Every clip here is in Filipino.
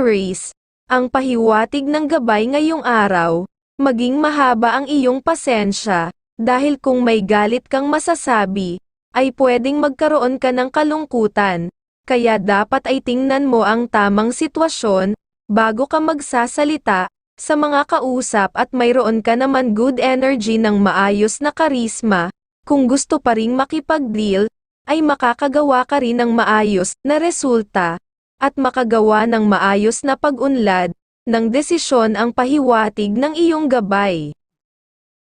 Aries, ang pahiwatig ng gabay ngayong araw, maging mahaba ang iyong pasensya, dahil kung may galit kang masasabi, ay pwedeng magkaroon ka ng kalungkutan, kaya dapat ay tingnan mo ang tamang sitwasyon, bago ka magsasalita, sa mga kausap at mayroon ka naman good energy ng maayos na karisma, kung gusto pa ring makipag-deal, ay makakagawa ka rin ng maayos na resulta, at makagawa ng maayos na pag-unlad, ng desisyon ang pahiwatig ng iyong gabay.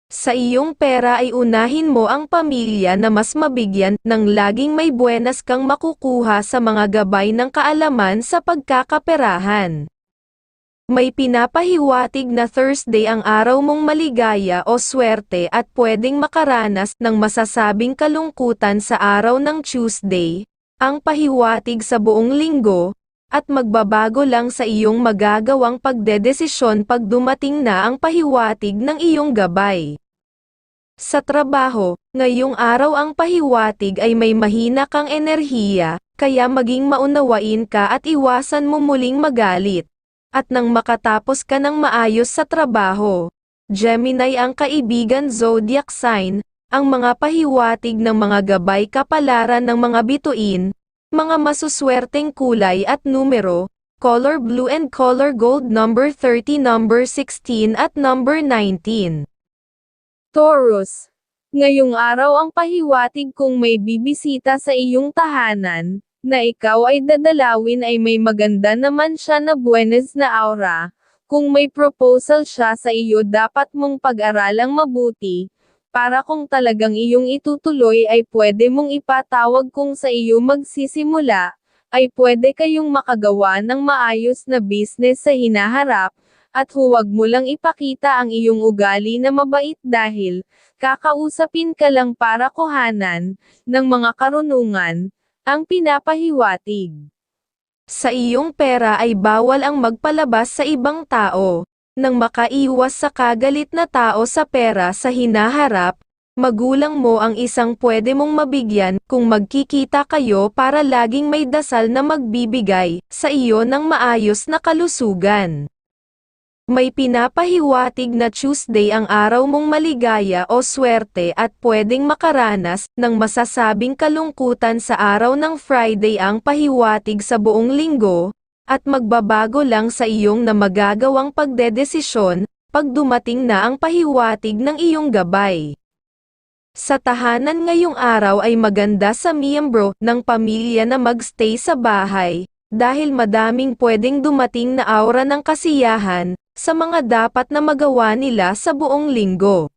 Sa iyong pera ay unahin mo ang pamilya na mas mabigyan ng laging may buenas kang makukuha sa mga gabay ng kaalaman sa pagkakaperahan. May pinapahiwatig na Thursday ang araw mong maligaya o swerte at pwedeng makaranas ng masasabing kalungkutan sa araw ng Tuesday, ang pahiwatig sa buong linggo, at magbabago lang sa iyong magagawang pagdedesisyon pag dumating na ang pahiwatig ng iyong gabay. Sa trabaho, ngayong araw ang pahiwatig ay may mahina kang enerhiya, kaya maging maunawain ka at iwasan mo muling magalit at nang makatapos ka ng maayos sa trabaho. Gemini ang kaibigan zodiac sign, ang mga pahiwatig ng mga gabay kapalaran ng mga bituin, mga masuswerteng kulay at numero, color blue and color gold number 30 number 16 at number 19. Taurus. Ngayong araw ang pahiwatig kung may bibisita sa iyong tahanan, na ikaw ay dadalawin ay may maganda naman siya na buenas na aura. Kung may proposal siya sa iyo dapat mong pag-aralang mabuti, para kung talagang iyong itutuloy ay pwede mong ipatawag kung sa iyo magsisimula, ay pwede kayong makagawa ng maayos na business sa hinaharap, at huwag mo lang ipakita ang iyong ugali na mabait dahil, kakausapin ka lang para kuhanan, ng mga karunungan, ang pinapahiwatig. Sa iyong pera ay bawal ang magpalabas sa ibang tao, nang makaiwas sa kagalit na tao sa pera sa hinaharap, magulang mo ang isang pwede mong mabigyan kung magkikita kayo para laging may dasal na magbibigay sa iyo ng maayos na kalusugan. May pinapahiwatig na Tuesday ang araw mong maligaya o swerte at pwedeng makaranas ng masasabing kalungkutan sa araw ng Friday ang pahiwatig sa buong linggo, at magbabago lang sa iyong na magagawang pagdedesisyon, pag dumating na ang pahiwatig ng iyong gabay. Sa tahanan ngayong araw ay maganda sa miyembro ng pamilya na magstay sa bahay, dahil madaming pwedeng dumating na aura ng kasiyahan, sa mga dapat na magawa nila sa buong linggo.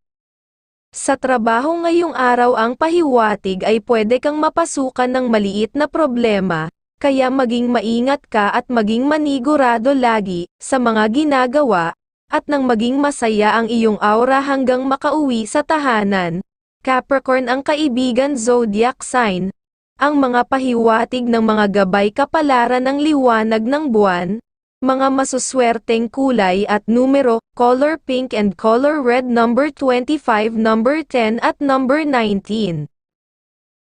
Sa trabaho ngayong araw ang pahiwatig ay pwede kang mapasukan ng maliit na problema, kaya maging maingat ka at maging manigurado lagi sa mga ginagawa, at nang maging masaya ang iyong aura hanggang makauwi sa tahanan. Capricorn ang kaibigan zodiac sign, ang mga pahiwatig ng mga gabay kapalaran ng liwanag ng buwan, mga masuswerteng kulay at numero, color pink and color red number 25 number 10 at number 19.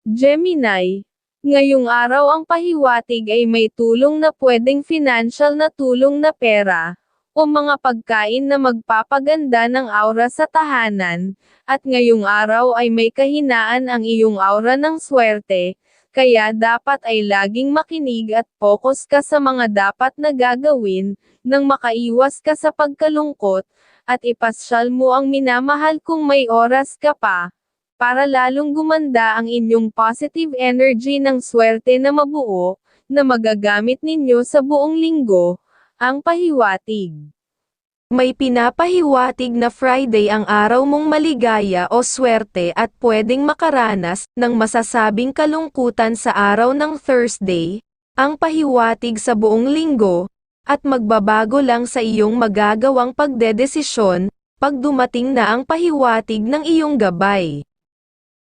Gemini. Ngayong araw ang pahiwatig ay may tulong na pwedeng financial na tulong na pera, o mga pagkain na magpapaganda ng aura sa tahanan, at ngayong araw ay may kahinaan ang iyong aura ng swerte, kaya dapat ay laging makinig at focus ka sa mga dapat na gagawin, nang makaiwas ka sa pagkalungkot, at ipasyal mo ang minamahal kung may oras ka pa, para lalong gumanda ang inyong positive energy ng swerte na mabuo, na magagamit ninyo sa buong linggo, ang pahiwatig. May pinapahiwatig na Friday ang araw mong maligaya o swerte at pwedeng makaranas ng masasabing kalungkutan sa araw ng Thursday, ang pahiwatig sa buong linggo, at magbabago lang sa iyong magagawang pagdedesisyon, pag dumating na ang pahiwatig ng iyong gabay.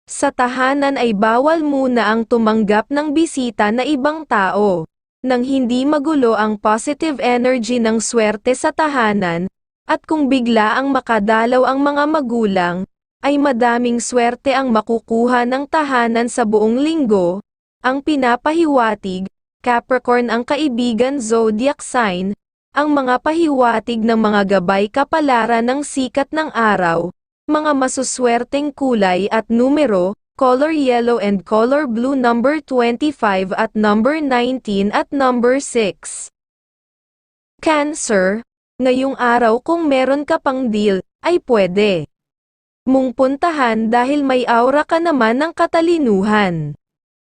Sa tahanan ay bawal muna ang tumanggap ng bisita na ibang tao. Nang hindi magulo ang positive energy ng swerte sa tahanan, at kung bigla ang makadalaw ang mga magulang, ay madaming swerte ang makukuha ng tahanan sa buong linggo, ang pinapahiwatig, Capricorn ang kaibigan zodiac sign, ang mga pahiwatig ng mga gabay kapalaran ng sikat ng araw, mga masuswerteng kulay at numero, color yellow and color blue number 25 at number 19 at number 6. Cancer, ngayong araw kung meron ka pang deal, ay pwede mong puntahan dahil may aura ka naman ng katalinuhan.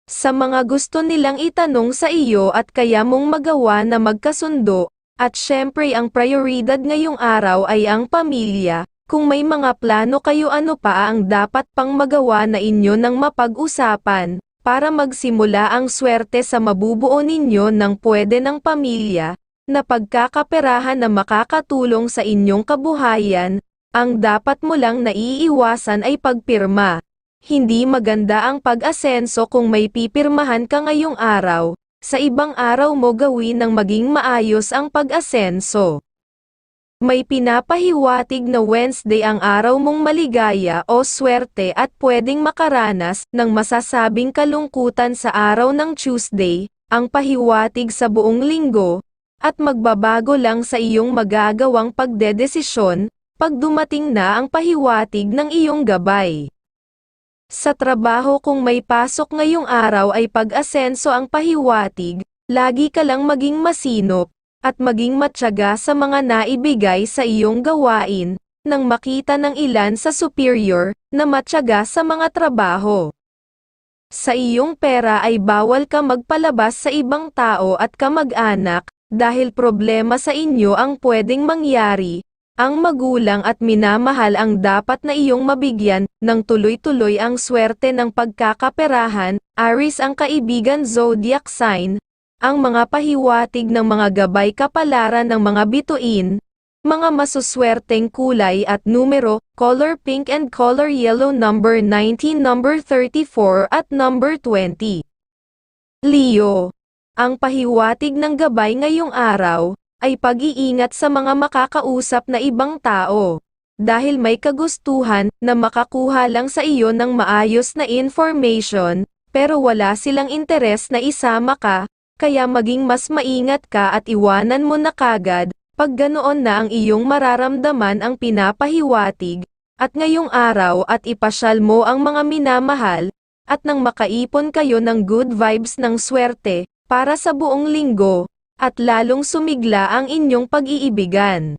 Sa mga gusto nilang itanong sa iyo at kaya mong magawa na magkasundo, at syempre ang prioridad ngayong araw ay ang pamilya, kung may mga plano kayo ano pa ang dapat pang magawa na inyo ng mapag-usapan, para magsimula ang swerte sa mabubuo ninyo ng pwede ng pamilya, na pagkakaperahan na makakatulong sa inyong kabuhayan, ang dapat mo lang naiiwasan ay pagpirma. Hindi maganda ang pag-asenso kung may pipirmahan ka ngayong araw, sa ibang araw mo gawin ng maging maayos ang pag-asenso. May pinapahiwatig na Wednesday ang araw mong maligaya o swerte at pwedeng makaranas ng masasabing kalungkutan sa araw ng Tuesday, ang pahiwatig sa buong linggo, at magbabago lang sa iyong magagawang pagdedesisyon, pag dumating na ang pahiwatig ng iyong gabay. Sa trabaho kung may pasok ngayong araw ay pag-asenso ang pahiwatig, lagi ka lang maging masinop, at maging matyaga sa mga naibigay sa iyong gawain, nang makita ng ilan sa superior, na matyaga sa mga trabaho. Sa iyong pera ay bawal ka magpalabas sa ibang tao at kamag-anak, dahil problema sa inyo ang pwedeng mangyari, ang magulang at minamahal ang dapat na iyong mabigyan ng tuloy-tuloy ang swerte ng pagkakaperahan, Aris ang kaibigan zodiac sign, ang mga pahiwatig ng mga gabay kapalaran ng mga bituin, mga masuswerteng kulay at numero, color pink and color yellow number 19 number 34 at number 20. Leo. Ang pahiwatig ng gabay ngayong araw, ay pag-iingat sa mga makakausap na ibang tao. Dahil may kagustuhan na makakuha lang sa iyo ng maayos na information, pero wala silang interes na isama ka, kaya maging mas maingat ka at iwanan mo na kagad, pag ganoon na ang iyong mararamdaman ang pinapahiwatig, at ngayong araw at ipasyal mo ang mga minamahal, at nang makaipon kayo ng good vibes ng swerte, para sa buong linggo, at lalong sumigla ang inyong pag-iibigan.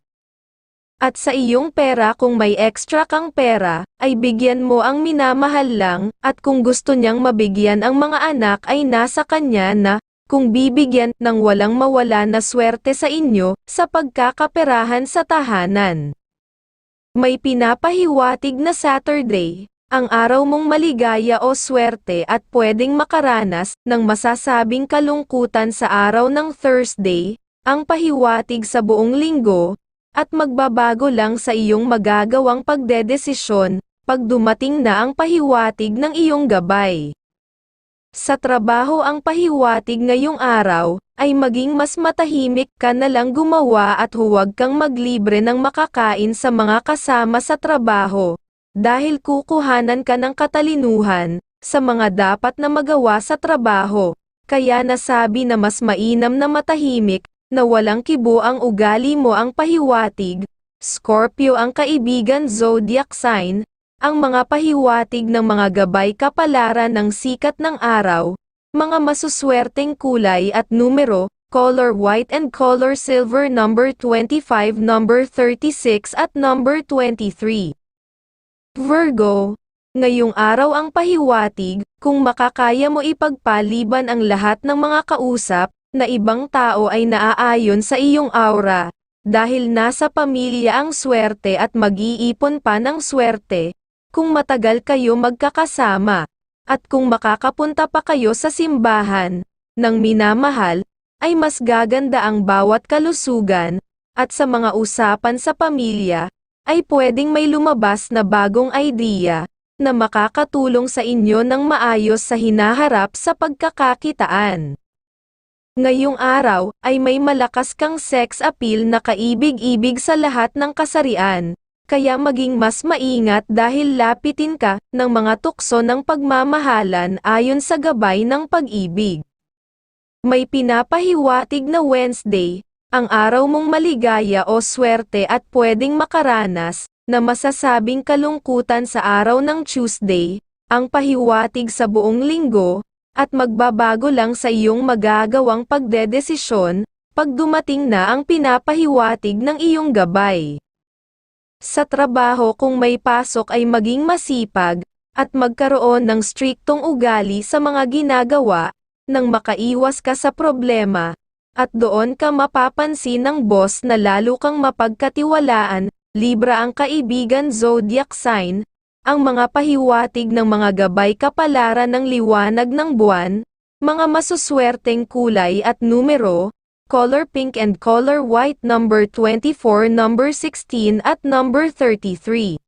At sa iyong pera kung may extra kang pera, ay bigyan mo ang minamahal lang, at kung gusto niyang mabigyan ang mga anak ay nasa kanya na, kung bibigyan ng walang mawala na swerte sa inyo, sa pagkakaperahan sa tahanan. May pinapahiwatig na Saturday, ang araw mong maligaya o swerte at pwedeng makaranas ng masasabing kalungkutan sa araw ng Thursday, ang pahiwatig sa buong linggo, at magbabago lang sa iyong magagawang pagdedesisyon, pag dumating na ang pahiwatig ng iyong gabay. Sa trabaho ang pahiwatig ngayong araw, ay maging mas matahimik ka na lang gumawa at huwag kang maglibre ng makakain sa mga kasama sa trabaho, dahil kukuhanan ka ng katalinuhan, sa mga dapat na magawa sa trabaho, kaya nasabi na mas mainam na matahimik, na walang kibo ang ugali mo ang pahiwatig, Scorpio ang kaibigan zodiac sign, ang mga pahiwatig ng mga gabay kapalaran ng sikat ng araw, mga masuswerteng kulay at numero, color white and color silver number 25 number 36 at number 23. Virgo, ngayong araw ang pahiwatig, kung makakaya mo ipagpaliban ang lahat ng mga kausap, na ibang tao ay naaayon sa iyong aura, dahil nasa pamilya ang swerte at mag-iipon pa ng swerte, kung matagal kayo magkakasama, at kung makakapunta pa kayo sa simbahan, ng minamahal, ay mas gaganda ang bawat kalusugan, at sa mga usapan sa pamilya, ay pwedeng may lumabas na bagong idea, na makakatulong sa inyo ng maayos sa hinaharap sa pagkakakitaan. Ngayong araw, ay may malakas kang sex appeal na kaibig-ibig sa lahat ng kasarian, kaya maging mas maingat dahil lapitin ka ng mga tukso ng pagmamahalan ayon sa gabay ng pag-ibig. May pinapahiwatig na Wednesday, ang araw mong maligaya o swerte at pwedeng makaranas, na masasabing kalungkutan sa araw ng Tuesday, ang pahiwatig sa buong linggo, at magbabago lang sa iyong magagawang pagdedesisyon, pag dumating na ang pinapahiwatig ng iyong gabay. Sa trabaho kung may pasok ay maging masipag, at magkaroon ng striktong ugali sa mga ginagawa, nang makaiwas ka sa problema, at doon ka mapapansin ng boss na lalo kang mapagkatiwalaan, Libra ang kaibigan zodiac sign, ang mga pahiwatig ng mga gabay kapalaran ng liwanag ng buwan, mga masuswerteng kulay at numero, color pink and color white number 24 number 16 at number 33.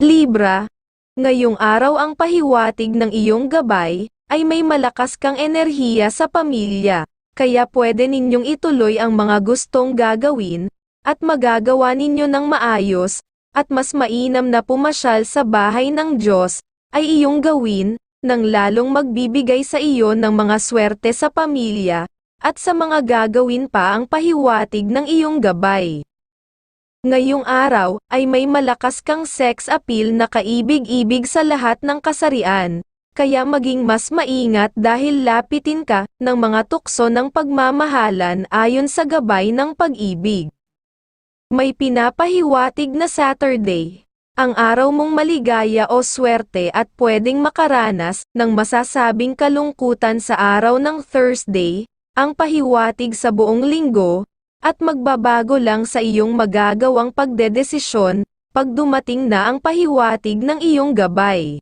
Libra, ngayong araw ang pahiwatig ng iyong gabay, ay may malakas kang enerhiya sa pamilya, kaya pwede ninyong ituloy ang mga gustong gagawin, at magagawa ninyo ng maayos, at mas mainam na pumasyal sa bahay ng Diyos, ay iyong gawin, nang lalong magbibigay sa iyo ng mga swerte sa pamilya, at sa mga gagawin pa ang pahiwatig ng iyong gabay. Ngayong araw, ay may malakas kang sex appeal na kaibig-ibig sa lahat ng kasarian, kaya maging mas maingat dahil lapitin ka ng mga tukso ng pagmamahalan ayon sa gabay ng pag-ibig. May pinapahiwatig na Saturday. Ang araw mong maligaya o swerte at pwedeng makaranas ng masasabing kalungkutan sa araw ng Thursday, ang pahiwatig sa buong linggo, at magbabago lang sa iyong magagawang pagdedesisyon, pag dumating na ang pahiwatig ng iyong gabay.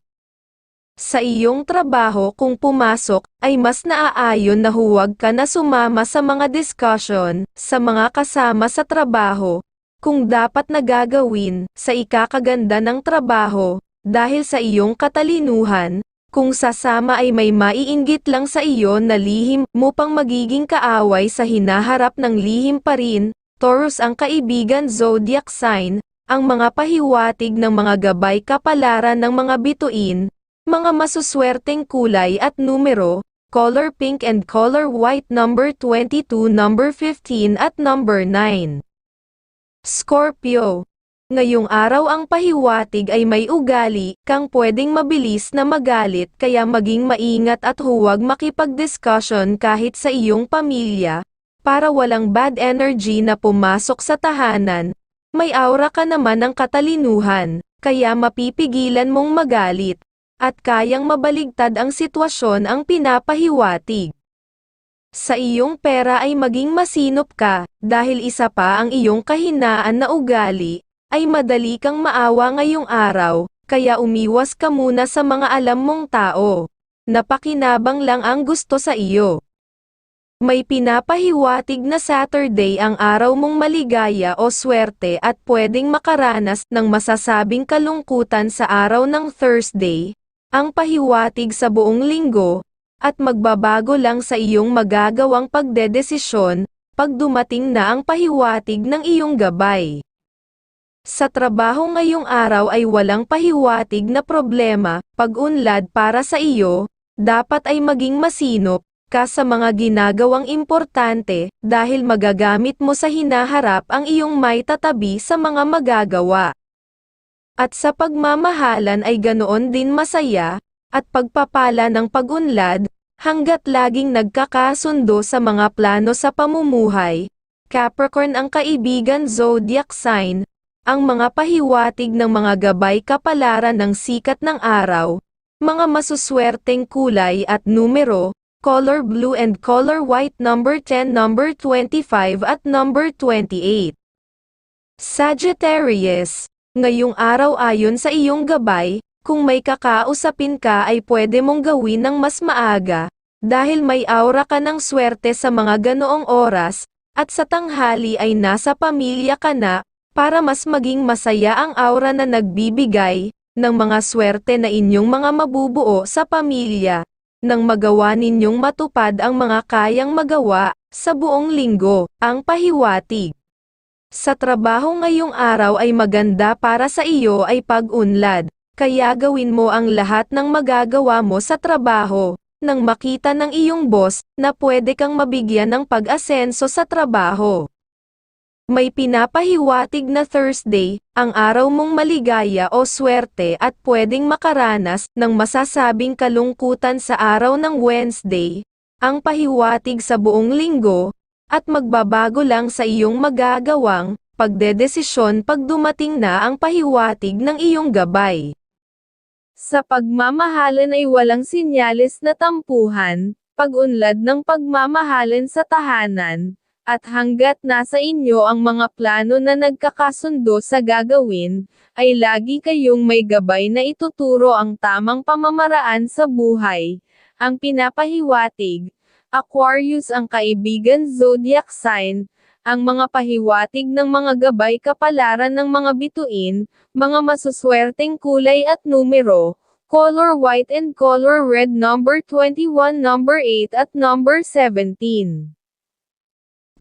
Sa iyong trabaho kung pumasok, ay mas naaayon na huwag ka na sumama sa mga discussion, sa mga kasama sa trabaho, kung dapat na gagawin, sa ikakaganda ng trabaho, dahil sa iyong katalinuhan, kung sasama ay may maiinggit lang sa iyo na lihim mo pang magiging kaaway sa hinaharap ng lihim pa rin, Taurus ang kaibigan zodiac sign, ang mga pahiwatig ng mga gabay kapalaran ng mga bituin, mga masuswerteng kulay at numero, color pink and color white number 22 number 15 at number 9. Scorpio. Ngayong araw ang pahiwatig ay may ugali, kang pwedeng mabilis na magalit kaya maging maingat at huwag makipag-discussion kahit sa iyong pamilya, para walang bad energy na pumasok sa tahanan. May aura ka naman ng katalinuhan, kaya mapipigilan mong magalit, at kayang mabaligtad ang sitwasyon ang pinapahiwatig. Sa iyong pera ay maging masinop ka, dahil isa pa ang iyong kahinaan na ugali, ay madali kang maawa ngayong araw, kaya umiwas ka muna sa mga alam mong tao. Napakinabang lang ang gusto sa iyo. May pinapahiwatig na Saturday ang araw mong maligaya o swerte at pwedeng makaranas ng masasabing kalungkutan sa araw ng Thursday, ang pahiwatig sa buong linggo, at magbabago lang sa iyong magagawang pagdedesisyon, pag dumating na ang pahiwatig ng iyong gabay. Sa trabaho ngayong araw ay walang pahiwatig na problema, pag-unlad para sa iyo, dapat ay maging masinop, ka sa mga ginagawang importante, dahil magagamit mo sa hinaharap ang iyong may tatabi sa mga magagawa. At sa pagmamahalan ay ganoon din masaya, at pagpapala ng pag-unlad, hanggat laging nagkakasundo sa mga plano sa pamumuhay. Capricorn ang kaibigan zodiac sign, ang mga pahiwatig ng mga gabay kapalaran ng sikat ng araw, mga masuswerteng kulay at numero, color blue and color white number 10 number 25 at number 28. Sagittarius, ngayong araw ayon sa iyong gabay, kung may kakausapin ka ay pwede mong gawin ng mas maaga, dahil may aura ka ng swerte sa mga ganoong oras, at sa tanghali ay nasa pamilya ka na, para mas maging masaya ang aura na nagbibigay, ng mga swerte na inyong mga mabubuo sa pamilya, nang magawa ninyong matupad ang mga kayang magawa, sa buong linggo, ang pahiwatig. Sa trabaho ngayong araw ay maganda para sa iyo ay pag-unlad, kaya gawin mo ang lahat ng magagawa mo sa trabaho, nang makita ng iyong boss na pwede kang mabigyan ng pag-asenso sa trabaho. May pinapahiwatig na Thursday, ang araw mong maligaya o swerte at pwedeng makaranas ng masasabing kalungkutan sa araw ng Wednesday, ang pahiwatig sa buong linggo, at magbabago lang sa iyong magagawang pagdedesisyon pag dumating na ang pahiwatig ng iyong gabay. Sa pagmamahalan ay walang sinyalis na tampuhan, pag-unlad ng pagmamahalan sa tahanan, at hanggat nasa inyo ang mga plano na nagkakasundo sa gagawin, ay lagi kayong may gabay na ituturo ang tamang pamamaraan sa buhay. Ang pinapahiwatig, Aquarius ang kaibigan zodiac sign, ang mga pahiwatig ng mga gabay kapalaran ng mga bituin, mga masuswerteng kulay at numero, color white and color red number 21 number 8 at number 17.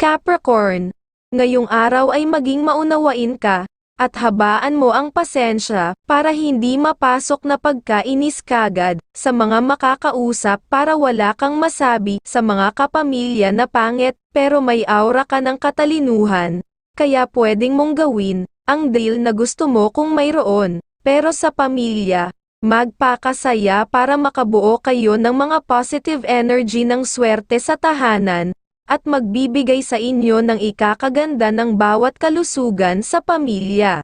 Capricorn, ngayong araw ay maging maunawain ka, at habaan mo ang pasensya, para hindi mapasok na pagkainis kagad, sa mga makakausap para wala kang masabi sa mga kapamilya na pangit, pero may aura ka ng katalinuhan, kaya pwedeng mong gawin, ang deal na gusto mo kung mayroon, pero sa pamilya, magpakasaya para makabuo kayo ng mga positive energy ng swerte sa tahanan, at magbibigay sa inyo ng ikakaganda ng bawat kalusugan sa pamilya.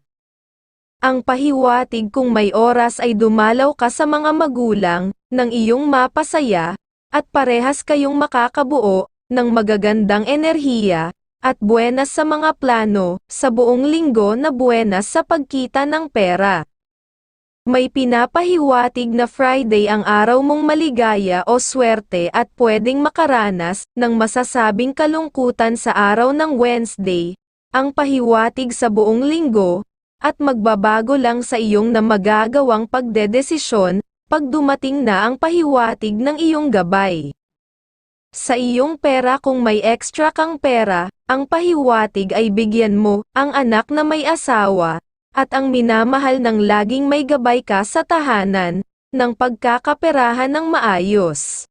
Ang pahiwatig kung may oras ay dumalaw ka sa mga magulang, ng iyong mapasaya, at parehas kayong makakabuo, ng magagandang enerhiya, at buenas sa mga plano, sa buong linggo na buenas sa pagkita ng pera. May pinapahiwatig na Friday ang araw mong maligaya o swerte at pwedeng makaranas ng masasabing kalungkutan sa araw ng Wednesday, ang pahiwatig sa buong linggo, at magbabago lang sa iyong na magagawang pagdedesisyon, pag dumating na ang pahiwatig ng iyong gabay. Sa iyong pera kung may extra kang pera, ang pahiwatig ay bigyan mo, ang anak na may asawa, at ang minamahal ng laging may gabay ka sa tahanan, ng pagkakaperahan ng maayos.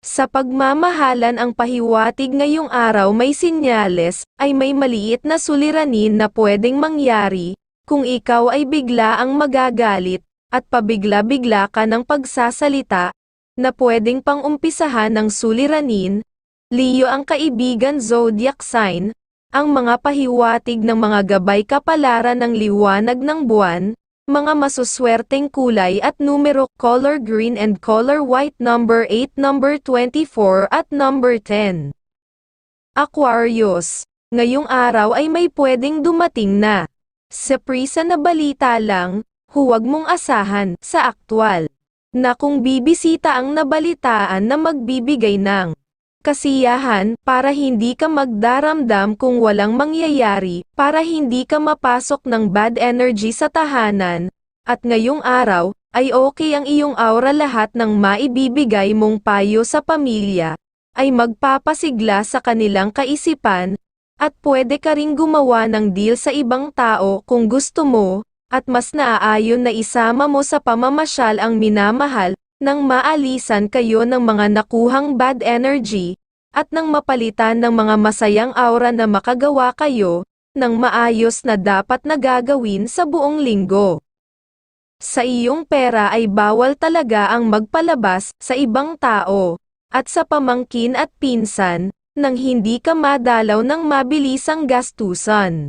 Sa pagmamahalan ang pahiwatig ngayong araw may sinyales, ay may maliit na suliranin na pwedeng mangyari, kung ikaw ay bigla ang magagalit, at pabigla-bigla ka ng pagsasalita, na pwedeng pang-umpisahan ng suliranin, Leo ang kaibigan zodiac sign, ang mga pahiwatig ng mga gabay kapalaran ng liwanag ng buwan, mga masuswerteng kulay at numero, color green and color white number 8 number 24 at number 10. Aquarius, ngayong araw ay may pwedeng dumating na. Sa prisa na balita lang, huwag mong asahan sa aktwal na kung bibisita ang nabalitaan na magbibigay ng kasiyahan, para hindi ka magdaramdam kung walang mangyayari, para hindi ka mapasok ng bad energy sa tahanan, at ngayong araw, ay okay ang iyong aura lahat ng maibibigay mong payo sa pamilya, ay magpapasigla sa kanilang kaisipan, at pwede ka ring gumawa ng deal sa ibang tao kung gusto mo, at mas naaayon na isama mo sa pamamasyal ang minamahal, nang maalisan kayo ng mga nakuhang bad energy, at nang mapalitan ng mga masayang aura na makagawa kayo, ng maayos na dapat na gagawin sa buong linggo. Sa iyong pera ay bawal talaga ang magpalabas sa ibang tao, at sa pamangkin at pinsan, nang hindi ka madalaw ng mabilisang gastusan.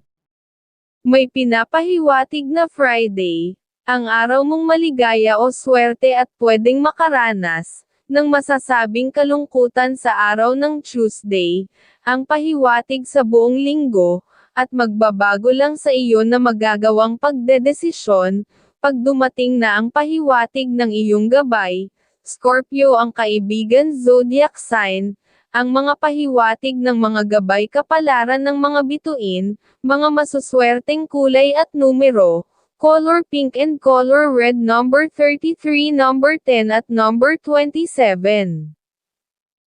May pinapahiwatig na Friday, ang araw mong maligaya o swerte at pwedeng makaranas, ng masasabing kalungkutan sa araw ng Tuesday, ang pahiwatig sa buong linggo, at magbabago lang sa iyo na magagawang pagdedesisyon, pag dumating na ang pahiwatig ng iyong gabay, Scorpio ang kaibigan zodiac sign, ang mga pahiwatig ng mga gabay kapalaran ng mga bituin, mga masuswerteng kulay at numero, color pink and color red number 33 number 10 at number 27.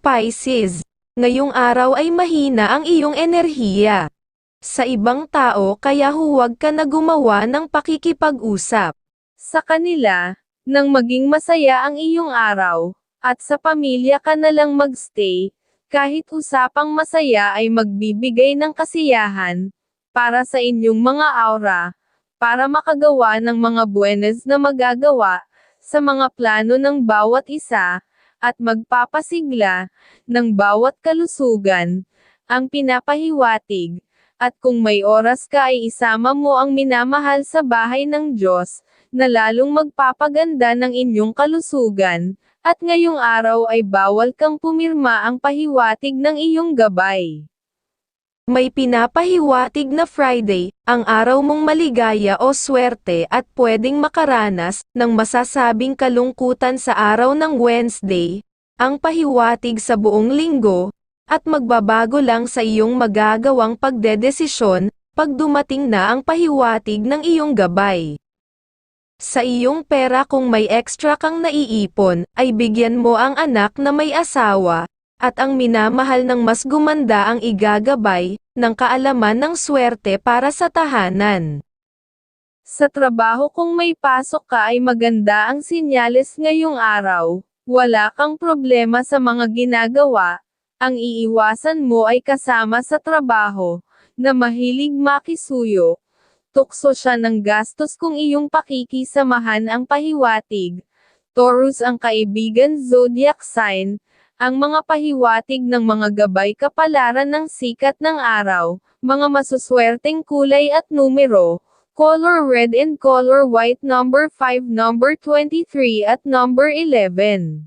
Pisces, ngayong araw ay mahina ang iyong enerhiya. Sa ibang tao kaya huwag ka na gumawa ng pakikipag-usap. Sa kanila, nang maging masaya ang iyong araw, At sa pamilya ka na lang magstay, kahit usapang masaya ay magbibigay ng kasiyahan, para sa inyong mga aura, para makagawa ng mga buenas na magagawa, sa mga plano ng bawat isa, at magpapasigla, ng bawat kalusugan, ang pinapahiwatig, at kung may oras ka ay isama mo ang minamahal sa bahay ng Diyos, na lalong magpapaganda ng inyong kalusugan, at ngayong araw ay bawal kang pumirma ang pahiwatig ng iyong gabay. May pinapahiwatig na Friday, ang araw mong maligaya o swerte at pwedeng makaranas ng masasabing kalungkutan sa araw ng Wednesday, ang pahiwatig sa buong linggo, at magbabago lang sa iyong magagawang pagdedesisyon, pag dumating na ang pahiwatig ng iyong gabay. Sa iyong pera kung may extra kang naiipon, ay bigyan mo ang anak na may asawa, at ang minamahal ng mas gumanda ang igagabay, ng kaalaman ng swerte para sa tahanan. Sa trabaho kung may pasok ka ay maganda ang sinyales ngayong araw, wala kang problema sa mga ginagawa, ang iiwasan mo ay kasama sa trabaho, na mahilig makisuyo. Tukso siya ng gastos kung iyong pakikisamahan ang pahiwatig. Taurus ang kaibigan zodiac sign, ang mga pahiwatig ng mga gabay kapalaran ng sikat ng araw, mga masuswerteng kulay at numero, color red and color white number 5 number 23 at number 11.